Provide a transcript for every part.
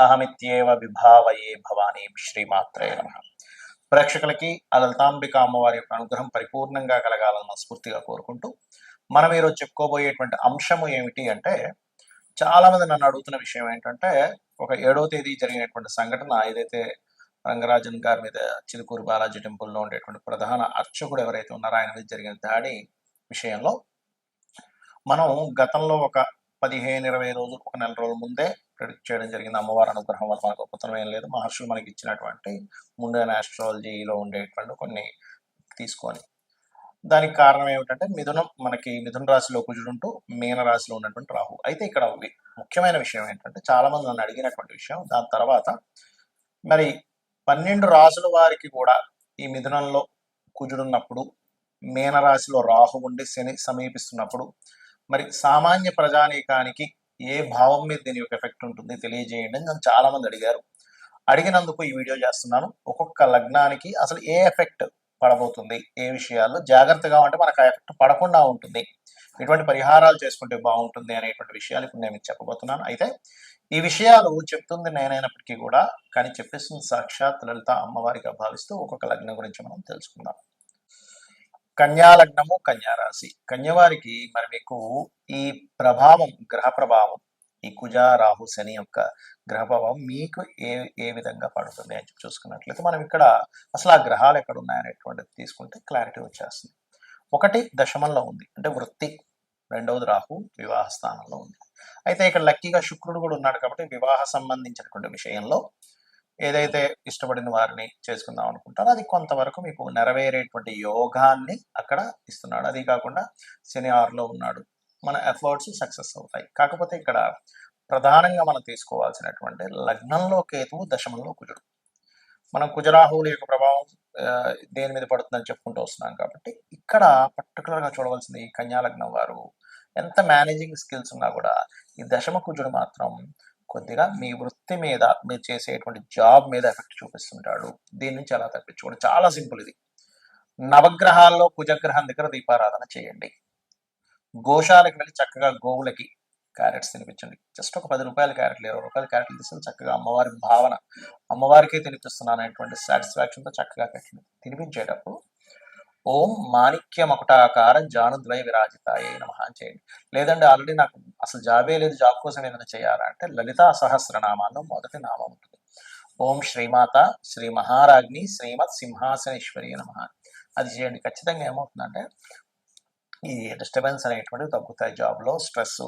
అహమిత్యేవ విభావయే భవానీ శ్రీమాత్రే నమ. ప్రేక్షకులకి ఆ లలితాంబిక అమ్మవారి యొక్క అనుగ్రహం పరిపూర్ణంగా కలగాలని మనస్ఫూర్తిగా కోరుకుంటూ మనం ఈరోజు చెప్పుకోబోయేటువంటి అంశము ఏమిటి అంటే చాలా మంది నన్ను అడుగుతున్న విషయం ఏంటంటే ఒక ఏడవ తేదీ జరిగినటువంటి సంఘటన ఏదైతే రంగరాజన్ గారి మీద చిలుకూరు బాలాజీ టెంపుల్లో ఉండేటువంటి ప్రధాన అర్చకుడు ఎవరైతే ఉన్నారో ఆయన మీద జరిగిన దాడి విషయంలో మనం గతంలో ఒక పదిహేను ఇరవై రోజులు ఒక నెల రోజుల ముందే చేయడం జరిగింది. అమ్మవారి అనుగ్రహం వల్ల మనకు ఉపతనం ఏం లేదు. మహర్షులు మనకి ఇచ్చినటువంటి ముండైన ఆస్ట్రాలజీలో ఉండేటువంటి కొన్ని తీసుకొని దానికి కారణం ఏమిటంటే మిథునం మనకి మిథున రాశిలో కుజుడుంటూ మీన రాశిలో ఉన్నటువంటి రాహు. అయితే ఇక్కడ ముఖ్యమైన విషయం ఏంటంటే చాలా మంది నన్ను అడిగినటువంటి విషయం దాని తర్వాత మరి పన్నెండు రాసుల వారికి కూడా ఈ మిథునంలో కుజుడున్నప్పుడు మీన రాశిలో రాహు ఉండి శని సమీపిస్తున్నప్పుడు మరి సామాన్య ప్రజానీకానికి ఏ భావం మీద దీని యొక్క ఎఫెక్ట్ ఉంటుంది తెలియజేయండి అని నన్ను చాలా మంది అడిగారు. అడిగినందుకు ఈ వీడియో చేస్తున్నాను. ఒక్కొక్క లగ్నానికి అసలు ఏ ఎఫెక్ట్ పడబోతుంది? ఏ విషయాల్లో? జాగ్రత్తగా ఉంటే మనకు ఆ ఎఫెక్ట్ పడకుండా ఉంటుంది. ఎటువంటి పరిహారాలు చేసుకుంటే బాగుంటుంది అనేటువంటి విషయాలు ఇప్పుడు నేను చెప్పబోతున్నాను. అయితే ఈ విషయాలు చెప్తుంది నేనైనప్పటికీ కూడా కానీ చెప్పేసిన సాక్షాత్ లలిత అమ్మవారిగా భావిస్తూ ఒక్కొక్క లగ్నం గురించి మనం తెలుసుకుందాం. కన్యా లగ్నము కన్యా రాశి కన్యవారికి మరి మీకు ఈ ప్రభావం గ్రహ ప్రభావం ఈ కుజ రాహు శని యొక్క గ్రహ ప్రభావం మీకు ఏ ఏ విధంగా పడుతుంది అని చెప్పి చూసుకున్నట్లయితే మనం ఇక్కడ అసలు ఆ గ్రహాలు ఎక్కడ ఉన్నాయనేటువంటిది తీసుకుంటే క్లారిటీ వచ్చేస్తుంది. ఒకటి దశమంలో ఉంది. అంటే వృత్తి. రెండవది రాహు వివాహ స్థానంలో ఉంది. అయితే ఇక్కడ లక్కీగా శుక్రుడు కూడా ఉన్నాడు కాబట్టి వివాహ సంబంధించినటువంటి విషయంలో ఏదైతే ఇష్టపడిన వారిని చేసుకుందాం అనుకుంటారో అది కొంతవరకు మీకు నెరవేరేటువంటి యోగాన్ని అక్కడ ఇస్తున్నాడు. అది కాకుండా శని ఆరులో ఉన్నాడు. మన ఎఫర్ట్స్ సక్సెస్ అవుతాయి. కాకపోతే ఇక్కడ ప్రధానంగా మనం తీసుకోవాల్సినటువంటి లగ్నంలో కేతువు దశమంలో కుజుడు. మనం కుజరాహువుల యొక్క ప్రభావం దేని మీద పడుతుందని చెప్పుకుంటూ వస్తున్నాం కాబట్టి ఇక్కడ పర్టికులర్గా చూడవలసింది ఈ వారు ఎంత మేనేజింగ్ స్కిల్స్ ఉన్నా కూడా ఈ దశమ కుజుడు మాత్రం కొద్దిగా మీ వృత్తి మీద మీరు చేసేటువంటి జాబ్ మీద ఎఫెక్ట్ చూపిస్తుంటాడు. దీని నుంచి అలా తప్పించుకోండి? చాలా సింపుల్ ఇది. నవగ్రహాల్లో కుజగ్రహం దగ్గర దీపారాధన చేయండి. గోశాలకు వెళ్ళి చక్కగా గోవులకి క్యారెట్స్ తినిపించండి. జస్ట్ ఒక పది రూపాయల క్యారెట్లు ఇరవై రూపాయల క్యారెట్లు తీసుకొని చక్కగా అమ్మవారి భావన అమ్మవారికే తినిపిస్తున్నాను అనేటువంటి సాటిస్ఫాక్షన్తో చక్కగా కట్టండి తినిపించేటప్పుడు ఓం మాణిక్య మకుటాకార జానుద్వయ విరాజితాయే నమ అని చేయండి. లేదంటే ఆల్రెడీ నాకు అసలు జాబే లేదు జాబ్ కోసం ఏదైనా చేయాలా అంటే లలితా సహస్రనామాల్లో మొదటి నామం ఉంటుంది. ఓం శ్రీమాత శ్రీ మహారాజ్ని శ్రీమత్ సింహాసనేశ్వరి నమ. అది చేయండి. ఖచ్చితంగా ఏమవుతుందంటే ఈ డిస్టర్బెన్స్ అనేటువంటివి తగ్గుతాయి. జాబ్లో స్ట్రెస్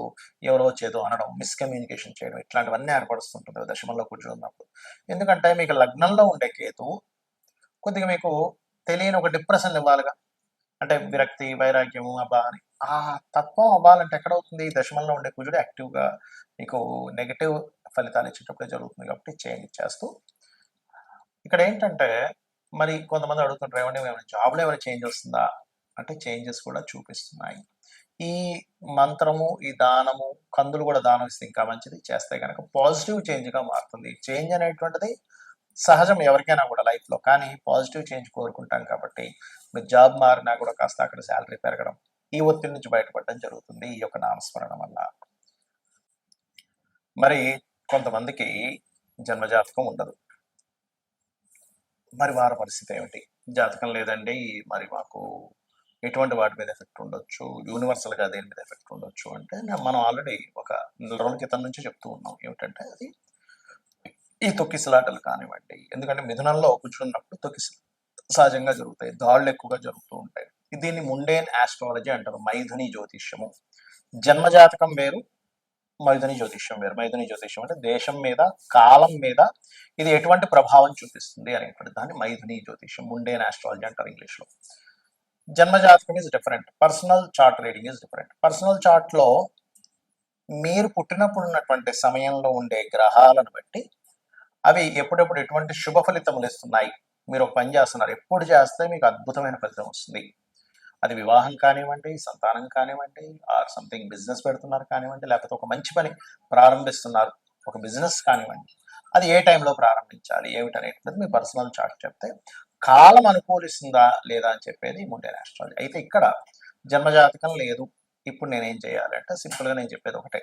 ఎవరో చేదో అనడం మిస్కమ్యూనికేషన్ చేయడం ఇట్లాంటివన్నీ ఏర్పడుస్తుంటుంది. దశమంలో కూర్చొని ఉన్నప్పుడు ఎందుకంటే మీకు లగ్నంలో ఉండే కేతువు కొద్దిగా మీకు తెలియని ఒక డిప్రెషన్ ఇవ్వాలిగా. అంటే విరక్తి వైరాగ్యము అబ్బా అని. ఆ తత్వం అవ్వాలంటే ఎక్కడ అవుతుంది దశమంలో ఉండే కుజుడు యాక్టివ్గా మీకు నెగిటివ్ ఫలితాలు ఇచ్చేటప్పుడే జరుగుతుంది కాబట్టి చేంజ్ చేస్తూ. ఇక్కడ ఏంటంటే మరి కొంతమంది అడుగుతుంటారు ఏమంటే ఏమైనా జాబ్లో ఏమైనా చేంజ్ వస్తుందా? అంటే చేంజెస్ కూడా చూపిస్తున్నాయి. ఈ మంత్రము ఈ దానము కందులు కూడా దానం ఇస్తే ఇంకా మంచిది. చేస్తే కనుక పాజిటివ్ చేంజ్గా మారుతుంది. చేంజ్ అనేటువంటిది సహజం ఎవరికైనా కూడా లైఫ్లో కానీ పాజిటివ్ చేంజ్ కోరుకుంటాం కాబట్టి మీరు జాబ్ మారినా కూడా కాస్త అక్కడ శాలరీ పెరగడం ఈ ఒత్తిడి నుంచి బయటపడడం జరుగుతుంది. ఈ యొక్క నామస్మరణ వల్ల. మరి కొంతమందికి జన్మజాతకం ఉండదు. మరి వారి పరిస్థితి ఏమిటి? జాతకం లేదండి. మరి మాకు ఎటువంటి వాటి మీద ఎఫెక్ట్ ఉండొచ్చు? యూనివర్సల్గా దేని మీద ఎఫెక్ట్ ఉండొచ్చు అంటే మనం ఆల్రెడీ ఒక నెల రోజుల క్రితం నుంచి చెప్తూ ఉన్నాం. ఏమిటంటే అది ఈ తొక్కిసలాటలు కానివ్వండి ఎందుకంటే మిథునంలో కూర్చున్నప్పుడు తొక్కిసలు సహజంగా జరుగుతాయి దాళ్ళు ఎక్కువగా జరుగుతూ ఉంటాయి. దీన్ని ముండేన్ ఆస్ట్రాలజీ అంటారు మైథుని జ్యోతిష్యము. జన్మజాతకం వేరు మైథుని జ్యోతిష్యం వేరు. మైథుని జ్యోతిష్యం అంటే దేశం మీద కాలం మీద ఇది ఎటువంటి ప్రభావం చూపిస్తుంది అనేటువంటి దాన్ని మైథుని జ్యోతిష్యం ముండేన్ ఆస్ట్రాలజీ అంటారు ఇంగ్లీష్లో. జన్మజాతకం is different personal chart reading is different personal చార్ట్లో మీరు పుట్టినప్పుడు ఉన్నటువంటి సమయంలో ఉండే గ్రహాలను బట్టి అవి ఎప్పుడెప్పుడు ఎటువంటి శుభ ఫలితములు ఇస్తున్నాయి? మీరు ఒక పని చేస్తున్నారు. ఎప్పుడు చేస్తే మీకు అద్భుతమైన ఫలితం వస్తుంది. అది వివాహం కానివ్వండి సంతానం కానివ్వండి ఆర్ సంథింగ్ బిజినెస్ పెడుతున్నారు కానివ్వండి లేకపోతే ఒక మంచి పని ప్రారంభిస్తున్నారు ఒక బిజినెస్ కానివ్వండి అది ఏ టైంలో ప్రారంభించాలి ఏమిటనేటువంటిది మీ పర్సనల్ చార్ట్ చెప్తే కాలం అనుకూలిస్తుందా లేదా అని చెప్పేది ముండే ఆస్ట్రాలజీ అయితే ఇక్కడ జన్మజాతకం లేదు. ఇప్పుడు నేనేం చేయాలంటే సింపుల్గా నేను చెప్పేది ఒకటే.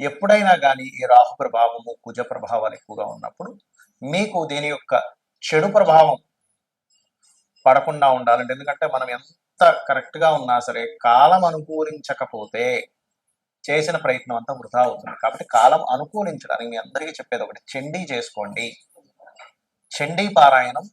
ఎప్పుడైనా కానీ ఈ రాహు ప్రభావము కుజ ప్రభావాలు ఎక్కువగా ఉన్నప్పుడు మీకు దీని యొక్క చెడు ప్రభావం పడకుండా ఉండాలంటే ఎందుకంటే మనం ఎంత కరెక్ట్గా ఉన్నా సరే కాలం అనుకూలించకపోతే చేసిన ప్రయత్నం అంతా వృధా అవుతుంది. కాబట్టి కాలం అనుకూలించడానికి మీ అందరికీ చెప్పేది ఒకటి చండీ చేసుకోండి. చండీ పారాయణం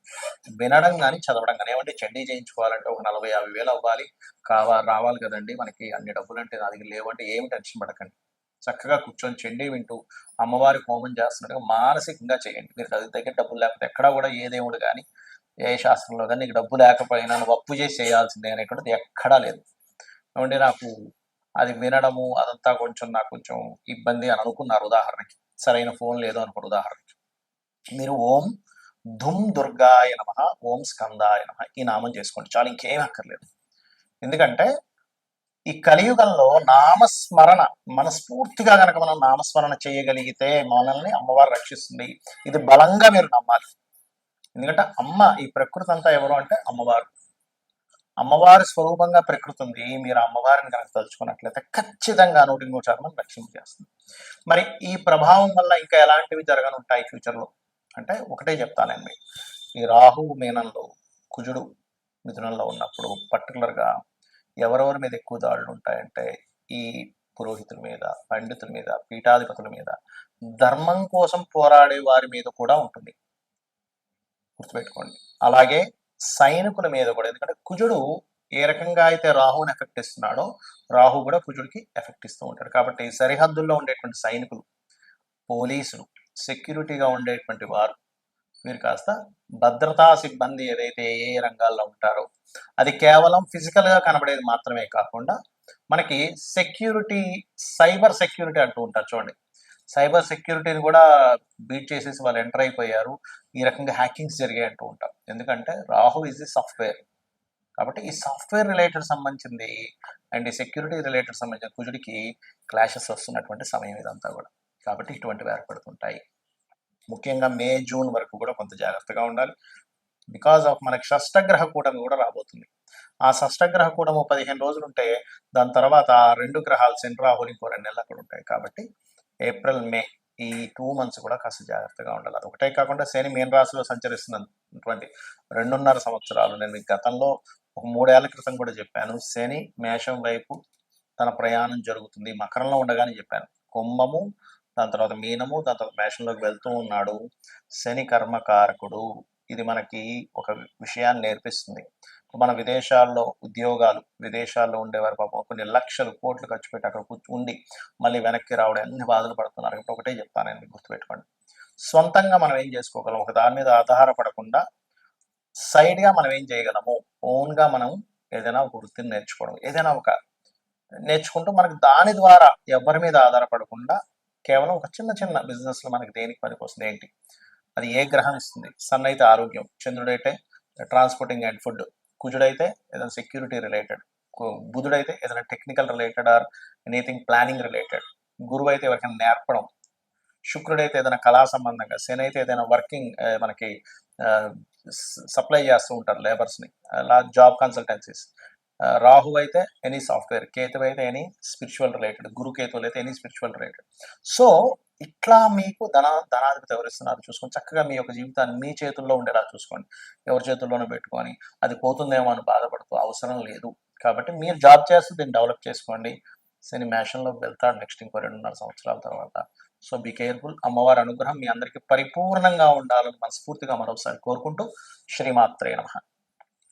వినడం కానీ చదవడం కానీ ఏమంటే చండీ చేయించుకోవాలంటే ఒక నలభై యాభై వేలు అవ్వాలి. కావాలి రావాలి కదండి మనకి. అన్ని డబ్బులు అంటే నా దగ్గర లేవంటే ఏమి టెన్షన్ పడకండి. చక్కగా కూర్చొని చెండి వింటూ అమ్మవారి హోమం చేస్తున్నట్టుగా మానసికంగా చేయండి. మీరు అది దగ్గర డబ్బులు లేకపోతే ఎక్కడా కూడా ఏ దేవుడు కానీ ఏ శాస్త్రంలో కానీ నీకు డబ్బు లేకపోయినా నువ్వు అప్పు చేసి చేయాల్సిందే అనేటువంటిది ఎక్కడా లేదు. ఏమంటే నాకు అది వినడము అదంతా కొంచెం నాకు కొంచెం ఇబ్బంది అని అనుకున్నారు ఉదాహరణకి. సరైన ఫోన్ లేదు అనుకోండి ఉదాహరణకి. మీరు ఓం ధుమ్ దుర్గాయ నమ ఓం స్కందాయ నమ ఈ నామం చేసుకోండి. చాలు ఇంకేం అక్కర్లేదు. ఎందుకంటే ఈ కలియుగంలో నామస్మరణ మనస్ఫూర్తిగా కనుక మనం నామస్మరణ చేయగలిగితే మనల్ని అమ్మవారు రక్షిస్తుంది. ఇది బలంగా మీరు నమ్మాలి. ఎందుకంటే అమ్మ ఈ ప్రకృతి అంతా ఎవరు అంటే అమ్మవారు. అమ్మవారి స్వరూపంగా ప్రకృతి ఉంది. మీరు అమ్మవారిని కనుక తలుచుకున్నట్లయితే ఖచ్చితంగా నూటి నూట శాతం రక్షణ చేస్తుంది. మరి ఈ ప్రభావం వల్ల ఇంకా ఎలాంటివి జరగనుంటాయి ఫ్యూచర్లో అంటే ఒకటే చెప్తానండి ఈ రాహు మీనంలో కుజుడు మిథునంలో ఉన్నప్పుడు పర్టికులర్గా ఎవరెవరి మీద ఎక్కువ దాడులు ఉంటాయంటే ఈ పురోహితుల మీద పండితుల మీద పీఠాధిపతుల మీద ధర్మం కోసం పోరాడే వారి మీద కూడా ఉంటుంది. గుర్తుపెట్టుకోండి. అలాగే సైనికుల మీద కూడా. ఎందుకంటే కుజుడు ఏ రకంగా అయితే రాహుని ఎఫెక్ట్ ఇస్తున్నాడో రాహు కూడా కుజుడికి ఎఫెక్ట్ ఇస్తూ ఉంటాడు. కాబట్టి సరిహద్దుల్లో ఉండేటువంటి సైనికులు పోలీసులు సెక్యూరిటీగా ఉండేటువంటి వారు మీరు కాస్త భద్రతా సిబ్బంది ఏదైతే ఏ రంగాల్లో ఉంటారో అది కేవలం ఫిజికల్గా కనబడేది మాత్రమే కాకుండా మనకి సెక్యూరిటీ సైబర్ సెక్యూరిటీ అంటూ ఉంటారు చూడండి. సైబర్ సెక్యూరిటీని కూడా బీట్ చేసేసి వాళ్ళు ఎంటర్ అయిపోయారు. ఈ రకంగా హ్యాకింగ్స్ జరిగాయి అంటూ ఉంటాం ఎందుకంటే రాహు ఈజ్ ది సాఫ్ట్వేర్ కాబట్టి ఈ సాఫ్ట్వేర్ రిలేటెడ్ సంబంధించింది అండ్ ఈ సెక్యూరిటీ రిలేటెడ్ సంబంధించిన కుజుడికి క్లాషెస్ వస్తున్నటువంటి సమయం ఇదంతా కూడా. కాబట్టి ఇటువంటివి ఏర్పడుతుంటాయి ముఖ్యంగా మే జూన్ వరకు కూడా కొంత జాగ్రత్తగా ఉండాలి. బికాజ్ ఆఫ్ మనకి షష్టగ్రహ కూటమి కూడా రాబోతుంది. ఆ షష్టగ్రహ కూటము పదిహేను రోజులు ఉంటే దాని తర్వాత ఆ రెండు గ్రహాలు శని రాహులు ఇంకో రెండు నెలలు అక్కడ ఉంటాయి. కాబట్టి ఏప్రిల్ మే ఈ టూ మంత్స్ కూడా కాస్త జాగ్రత్తగా ఉండాలి. అది ఒకటే కాకుండా శని మీన రాశిలో సంచరిస్తున్నటువంటి రెండున్నర సంవత్సరాలు నేను మీకు గతంలో ఒక మూడేళ్ళ క్రితం కూడా చెప్పాను. శని మేషం వైపు తన ప్రయాణం జరుగుతుంది. మకరంలో ఉండగానే చెప్పాను. కుంభము దాని తర్వాత మీనము దాని తర్వాత మేషంలోకి వెళ్తూ ఉన్నాడు. శని కర్మకారకుడు. ఇది మనకి ఒక విషయాన్ని నేర్పిస్తుంది. మన విదేశాల్లో ఉద్యోగాలు విదేశాల్లో ఉండేవారు పాపం కొన్ని లక్షలు కోట్లు ఖర్చు పెట్టి అక్కడ కూర్చు ఉండి మళ్ళీ వెనక్కి రావడం అన్ని బాధలు పడుతున్నారు. కాబట్టి ఒకటే చెప్తాను నేను గుర్తుపెట్టుకోండి. సొంతంగా మనం ఏం చేసుకోగలం? ఒక దాని మీద ఆధారపడకుండా సైడ్గా మనం ఏం చేయగలము? ఓన్గా మనం ఏదైనా ఒక వృత్తిని నేర్చుకోవడం. ఏదైనా ఒక నేర్చుకుంటూ మనకు దాని ద్వారా ఎవరి మీద ఆధారపడకుండా కేవలం ఒక చిన్న చిన్న బిజినెస్లో మనకి దేనికి పనికి వస్తుంది ఏంటి? అది ఏ గ్రహం ఇస్తుంది? సన్ అయితే ఆరోగ్యం చంద్రుడైతే ట్రాన్స్పోర్టింగ్ అండ్ ఫుడ్ కుజుడైతే ఏదైనా సెక్యూరిటీ రిలేటెడ్ బుధుడైతే ఏదైనా technical related or anything planning related గురువు అయితే ఎవరికైనా నేర్పడం శుక్రుడైతే ఏదైనా కళా సంబంధంగా శని అయితే ఏదైనా వర్కింగ్ మనకి సప్లై చేస్తూ ఉంటారు లేబర్స్ని అలా జాబ్ కన్సల్టెన్సీస్ రాహు అయితే ఎనీ సాఫ్ట్వేర్ కేతు అయితే ఎనీ స్పిరిచువల్ రిలేటెడ్ గురు కేతువులు అయితే ఎనీ స్పిరిచువల్ రిలేటెడ్ సో ఇట్లా మీకు ధన ధనాధిపతి ఎవరిస్తున్నారు చూసుకొని చక్కగా మీ యొక్క జీవితాన్ని మీ చేతుల్లో ఉండేలా చూసుకోండి. ఎవరి చేతుల్లోనూ పెట్టుకొని అది పోతుందేమో అని బాధపడుతూ అవసరం లేదు. కాబట్టి మీరు జాబ్ చేస్తూ దీన్ని డెవలప్ చేసుకోండి. శని మేషంలోకి వెళ్తాడు నెక్స్ట్ ఇంకో రెండున్నర సంవత్సరాల తర్వాత. సో బీ కేర్ఫుల్ అమ్మవారి అనుగ్రహం మీ అందరికీ పరిపూర్ణంగా ఉండాలని మనస్ఫూర్తిగా మరొకసారి కోరుకుంటూ శ్రీమాత్రే నమ.